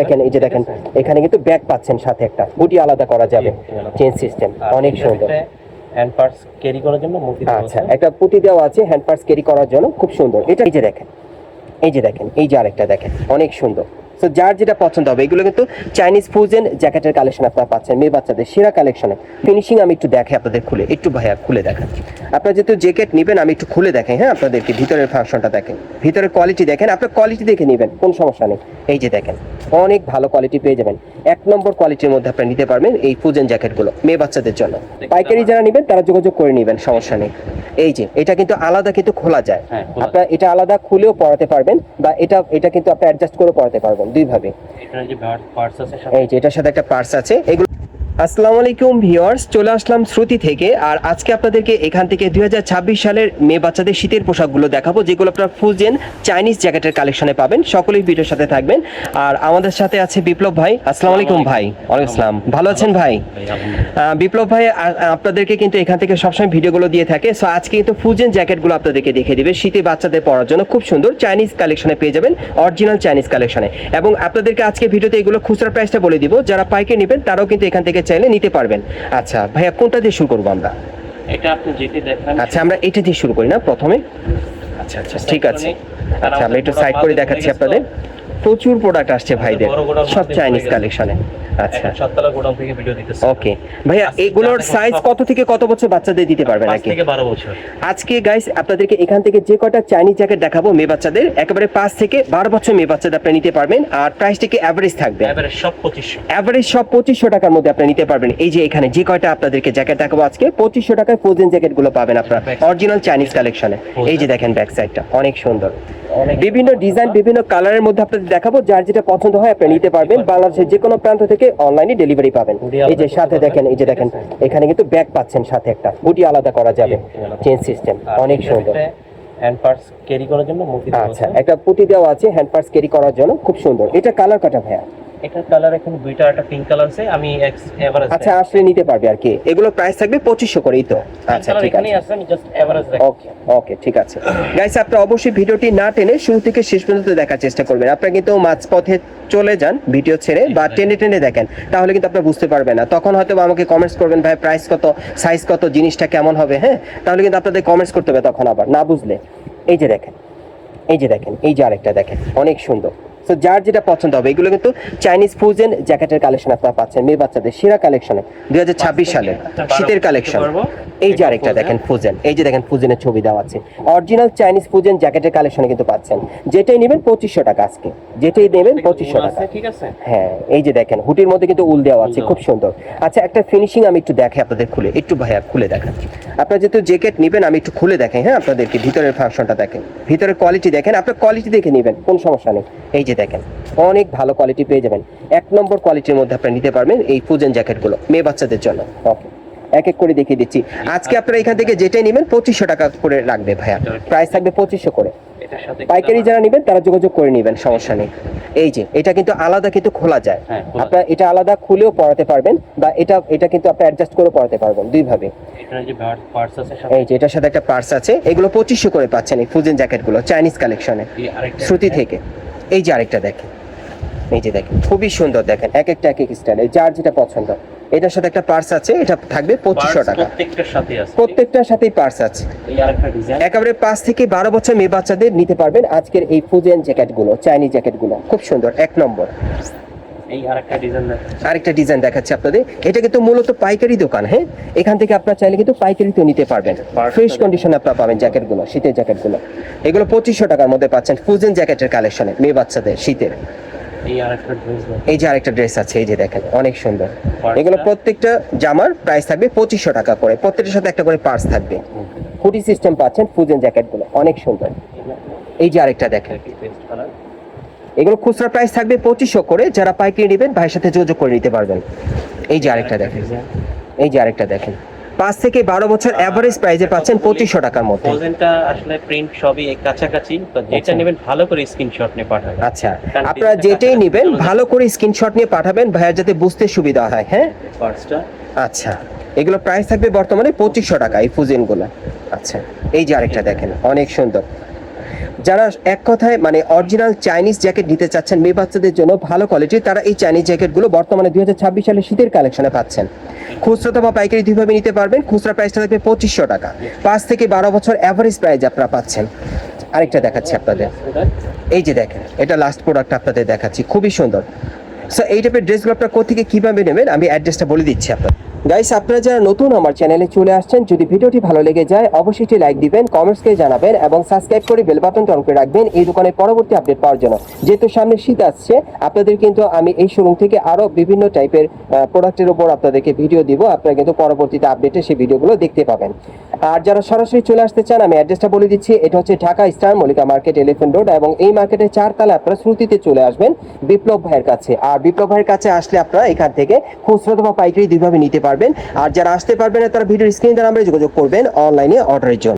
দেখেন এই যে দেখেন এখানে কিন্তু ব্যাগ পাচ্ছেন সাথে একটা। বুটি আলাদা করা যাবে। চেন সিস্টেম অনেক সুন্দর। হ্যান্ড পার্টস ক্যারি করার জন্য আচ্ছা একটা পুটি দেওয়া আছে হ্যান্ড পার্স ক্যারি করার জন্য খুব সুন্দর। এটা এই যে দেখেন এই যে দেখেন এই যে আরেকটা দেখেন অনেক সুন্দর। তো যার যেটা পছন্দ হবে এগুলো কিন্তু চাইনিজ জ্যাকেটের কালেকশন আপনারা পাচ্ছেন মেয়ে বাচ্চাদের সেরা কালেকশনে ফিনিশিং আমি একটু দেখে আপনাদের খুলে একটু ভাইয়া খুলে দেখান। আপনারা যেহেতু জ্যাকেট নেবেন আমি একটু খুলে দেখাই হ্যাঁ আপনাদেরকে ভিতরের ফাংশনটা দেখেন। ভিতরের কোয়ালিটি দেখেন আপনার কোয়ালিটি দেখে নেবেন কোন সমস্যা নেই। এই যে দেখেন অনেক ভালো কোয়ালিটি পেয়ে যাবেন। এক নম্বর কোয়ালিটির মধ্যে আপনি নিতে পারবেন এই ফুজেন জ্যাকেটগুলো মেয়ে বাচ্চাদের জন্য। পাইকারি যারা নেবেন তারা যোগাযোগ করে নেবেন সমস্যা নেই। এই যে এটা কিন্তু আলাদা কিন্তু খোলা যায়। হ্যাঁ, আপনার এটা আলাদা খুলেও পড়াতে পারবেন বা এটা এটা কিন্তু আপনি অ্যাডজাস্ট করে পড়াতে পারবেন দুইভাবে এই যে এটার সাথে একটা পার্স আছে এগুলো আসসালামু আলাইকুম ভিউয়ার্স চলে আসলাম শ্রুতি থেকে আর আজকে আপনাদেরকে এখান থেকে দুই হাজার ছাব্বিশ সালের মেয়ে বাচ্চাদের শীতের পোশাকগুলো দেখাবো যেগুলো আপনারা ফুজেন চাইনিজ জ্যাকেটের কালেকশনে পাবেন। সকলেই ভিডিওর সাথে থাকবেন। আর আমাদের সাথে আছে বিপ্লব ভাই। আসসালামু আলাইকুম ভাই। ওয়ালাইকুম আসসালাম। ভালো আছেন ভাই? বিপ্লব ভাই আপনাদেরকে কিন্তু এখান থেকে সবসময় ভিডিওগুলো দিয়ে থাকে। সো আজকে কিন্তু ফুজেন জ্যাকেটগুলো আপনাদেরকে দেখে দিবে। শীতে বাচ্চাদের পরার জন্য খুব সুন্দর চাইনিজ কালেকশনে পেয়ে যাবেন অরিজিনাল চাইনিজ কালেকশনে এবং আপনাদেরকে আজকে ভিডিওতে এগুলো খুচরা প্রাইসটা বলে দিব। যারা পাইকে নেবেন তারাও কিন্তু এখান থেকে চাইলে নিতে পারবেন। আচ্ছা ভাইয়া কোনটা দিয়ে শুরু করব আমরা? এটা আপনি যেটি দেখেন আচ্ছা আমরা এটা দিয়ে শুরু করি না প্রথমে? আচ্ছা আচ্ছা ঠিক আছে। আচ্ছা আমরা একটু সাইড করে দেখাচ্ছি আপনাদের। প্রচুর প্রোডাক্ট আসছে ভাইদের। সব চাইনিজ কালেকশনে আচ্ছা। আচ্ছা সাততলা গোডাউন থেকে ভিডিও দিতেছে। ওকে ভাইয়া এগুলোর সাইজ কত থেকে কত বছর বাচ্চাদের দিতে পারবেন পাঁচ নাকি থেকে বারো বছর। আজকে গাইস আপনাদেরকে এখান থেকে যে কটা চাইনিজ জ্যাকেট দেখাবো মেয়ে বাচ্চাদের একেবারে পাঁচ থেকে বারো বছর মেয়ে বাচ্চাদের আপনি নিতে পারবেন আর প্রাইসটা কি অ্যাভারেজ থাকবে? এভারেজ সব পঁচিশশো। অ্যাভারেজ সব পঁচিশশো টাকার মধ্যে আপনি নিতে পারবেন। এই যে এখানে যে কয়টা আপনাদেরকে জ্যাকেট দেখাবো আজকে পঁচিশশো টাকায় ফোজেন জ্যাকেটগুলো পাবেন আপনারা। অরিজিনাল চাইনিজ কালেকশনে এই যে দেখেন ব্যাক সাইডটা অনেক সুন্দর। বিভিন্ন ডিজাইন বিভিন্ন কালারের মধ্যে আপনাদের দেখাবো যার যেটা পছন্দ হয় আপনি নিতে পারবেন। বাংলাদেশের যে কোনো প্রান্ত থেকে অনলাইনে ডেলিভারি পাবেন। এই যে সাথে দেখেন এই যে দেখেন এখানে কিন্তু ব্যাগ পাচ্ছেন সাথে একটা। বুটি আলাদা করা যাবে চেন সিস্টেম অনেক সুন্দর। হ্যান্ড পার্স ক্যারি করার জন্য আচ্ছা একটা পুঁতি দেওয়া আছে হ্যান্ড পার্স ক্যারি করার জন্য খুব সুন্দর। এটা কালার কাটা ভাইয়া? এটার কালার এখন দুইটা একটা পিঙ্ক কালার আছে আমি এভারেজ আচ্ছা আসলে নিতে পারবে আর কি। এগুলো প্রাইস থাকবে পঁচিশশো করেই তো। আচ্ছা ঠিক আছে। আছে আমি জাস্ট এভারেজ ওকে ওকে ঠিক আছে। গাইস আপনারা অবশ্যই ভিডিওটি না টেনে শুরু থেকে শেষ পর্যন্ত দেখার চেষ্টা করবেন। আপনারা কিন্তু মাঝপথে চলে যান ভিডিও ছেড়ে বা টেনে টেনে দেখেন। তাহলে কিন্তু আপনি বুঝতে পারবেন না। তখন হয়তো আমাকে কমেন্টস করবেন ভাই প্রাইস কত? সাইজ কত? জিনিসটা কেমন হবে? হ্যাঁ? তাহলে কিন্তু আপনাদের কমেন্টস করতে হবে তখন আবার না বুঝলে। এই যে দেখেন এই যে দেখেন এই যে আরেকটা দেখেন অনেক সুন্দর। তো যার যেটা পছন্দ হবে এগুলো কিন্তু চাইনিজ ফ্রোজেন জ্যাকেটের কালেকশন আপনারা পাচ্ছেন মেয়ে বাচ্চাদের সেরা কালেকশনে দুই হাজার ছাব্বিশ সালে শীতের কালেকশন এই যে আরেকটা দেখেন ফুজেন এই যে দেখেন ফুজেনের ছবি দেওয়া আছে। অরিজিনাল চাইনিজ ফুজেন জ্যাকেটের কালেকশনে কিন্তু পাচ্ছেন। যেটাই নেবেন পঁচিশশো টাকা আজকে। যেটাই নেবেন পঁচিশশো টাকা। ঠিক আছে? হ্যাঁ এই যে দেখেন হুটির মধ্যে কিন্তু উল দেওয়া আছে খুব সুন্দর। আচ্ছা একটা ফিনিশিং আমি একটু দেখে আপনাদের খুলে একটু ভাইয়া খুলে দেখান। আপনারা যেহেতু জ্যাকেট নেবেন আমি একটু খুলে দেখাই হ্যাঁ আপনাদেরকে ভিতরের ফাংশনটা দেখেন। ভিতরের কোয়ালিটি দেখেন আপনার কোয়ালিটি দেখে নেবেন কোন সমস্যা নেই। এই যে দেখেন অনেক ভালো কোয়ালিটি পেয়ে যাবেন। এক নম্বর কোয়ালিটির মধ্যে আপনারা নিতে পারবেন এই ফুজেন জ্যাকেটগুলো মেয়ে বাচ্চাদের জন্য। ওকে এক এক করে দেখিয়ে দিচ্ছি। আজকে আপনারা এখান থেকে যেটাই নেবেন পঁচিশশো টাকা করে রাখবে ভাইয়া। প্রাইস থাকবে পঁচিশশো করে। পাইকারি যারা নেবেন তারা যোগাযোগ করে নেবেন সমস্যা নেই। এই যে এটা কিন্তু আলাদা কিন্তু খোলা যায়। হ্যাঁ, আপনার এটা আলাদা খুলেও পড়াতে পারবেন বা এটা এটা কিন্তু আপনি অ্যাডজাস্ট করে পড়াতে পারবেন দুইভাবে। পার্টস আছে এই যে এটার সাথে একটা পার্স আছে। এগুলো পঁচিশশো করে পাচ্ছেন এই ফুজেন জ্যাকেটগুলো চাইনিজ কালেকশনে শ্রুতি থেকে। এই যে আরেকটা দেখেন। এই যে দেখেন খুবই সুন্দর দেখেন এক একটা এক এক স্টাইল যার যেটা পছন্দ। এটার সাথে একটা পার্স আছে এটা থাকবে পঁচিশশো টাকা। প্রত্যেকটার সাথে আছে। প্রত্যেকটার সাথেই পার্স আছে। এই আরেকটা ডিজাইন একেবারে পাঁচ থেকে বারো বছর মেয়ে বাচ্চাদের নিতে পারবেন আজকের এই ফুজেন জ্যাকেটগুলো চাইনিজ জ্যাকেটগুলো খুব সুন্দর এক নম্বর। আরেকটা ডিজাইন দেখাচ্ছি আপনাদের। এটা কিন্তু মূলত পাইকারি দোকান হ্যাঁ? এখান থেকে আপনারা চাইলে কিন্তু পাইকারিতেও নিতে পারবেন। ফ্রেশ কন্ডিশনে আপনারা পাবেন জ্যাকেটগুলো শীতের জ্যাকেটগুলো এগুলো পঁচিশশো টাকার মধ্যে পাচ্ছেন ফুজেন জ্যাকেটের কালেকশনে মেয়ে বাচ্চাদের শীতের। এই যে আরেকটা ড্রেস আছে এই যে দেখেন অনেক সুন্দর। এগুলো প্রত্যেকটা জামার প্রাইস থাকবে পঁচিশশো টাকা করে। প্রত্যেকটার সাথে একটা করে পার্স থাকবে। হুডি সিস্টেম পাচ্ছেন ফুজেন জ্যাকেটগুলো অনেক সুন্দর। এই যে আরেকটা দেখেন। এগুলো খুচরা প্রাইস থাকবে পঁচিশশো করে। যারা পাইকারি নেবেন ভাইয়ের সাথে যোগাযোগ করে নিতে পারবেন। এই যে আরেকটা দেখেন। এই যে আরেকটা দেখেন। পাঁচ থেকে বারো বছর অ্যাভারেজ প্রাইজে পাচ্ছেন পঁচিশশো টাকার মধ্যে। আসলে প্রিন্ট সবই কাছাকাছি যেটা আচ্ছা। নেবেন ভালো করে স্ক্রিনশট নিয়ে পাঠাবেন। আচ্ছা আপনারা যেটাই নেবেন ভালো করে স্ক্রিনশট নিয়ে পাঠাবেন ভাইয়া যাতে বুঝতে সুবিধা হয় হ্যাঁ? পার্টসটা আচ্ছা এগুলো প্রাইস থাকবে বর্তমানে পঁচিশশো টাকা এই ফুজেনগুলো আচ্ছা এই যে আরেকটা দেখেন অনেক সুন্দর। যারা এক কথায় মানে অরিজিনাল চাইনিজ জ্যাকেট নিতে চাচ্ছেন, মেয়ে বাচ্চাদের জন্য ভালো কোয়ালিটির তারা এই চাইনিজ জ্যাকেটগুলো বর্তমানে দুই হাজার সালে শীতের কালেকশনে পাচ্ছেন। খুচরা বা পাইকারি দুইভাবে নিতে পারবেন, খুচরা প্রাইসটা থাকবে পঁচিশশো টাকা। পাঁচ থেকে বারো বছর অ্যাভারেজ প্রাইস আপনারা পাচ্ছেন। আরেকটা দেখাচ্ছি আপনাদের। এই যে দেখেন, এটা লাস্ট প্রোডাক্ট আপনাদের দেখাচ্ছি, খুবই সুন্দর। সো এই টাইপের ড্রেসগুলো আপনারা কোথেকে কীভাবে নেবেন, আমি অ্যাড্রেসটা বলে দিচ্ছি আপনার গাইস আপনারা যারা নতুন আমার চ্যানেলে চলে আসছেন, যদি ভিডিওটি ভালো লেগে যায়, অবশ্যই লাইক দিবেন কমেন্টসকে জানাবেন, এবং সাবস্ক্রাইব করে বেল বাটনটা অন করে রাখবেন। এই দোকানের পরবর্তী আপডেট পাওয়ার জন্য। যেহেতু সামনে শীত আসছে, আপনাদের কিন্তু আমি এই শোরুম থেকে আরও বিভিন্ন টাইপের প্রোডাক্টের উপর আপনাদেরকে ভিডিও দিব। আপনারা কিন্তু পরবর্তীতে আপডেটে সেই ভিডিওগুলো দেখতে পাবেন। আর যারা সরাসরি চলে আসতে চান, আমি অ্যাড্রেসটা বলে দিচ্ছি। এটা হচ্ছে Dhaka star Mallika market elephant road এবং এই মার্কেটের চারতলা আপনারা শ্রুতিতে চলে আসবেন বিপ্লব ভাইয়ের কাছে। আর বিপ্লব ভাইয়ের কাছে আসলে আপনারা এখান থেকে খুচরা বা পাইকারি দুইভাবে নিতে পারবেন। আর যারা আসতে পারবেন না, তারা ভিডিওর স্ক্রিন দ্বারা আমরা যোগাযোগ করবেন অনলাইনে অর্ডারের জন্য।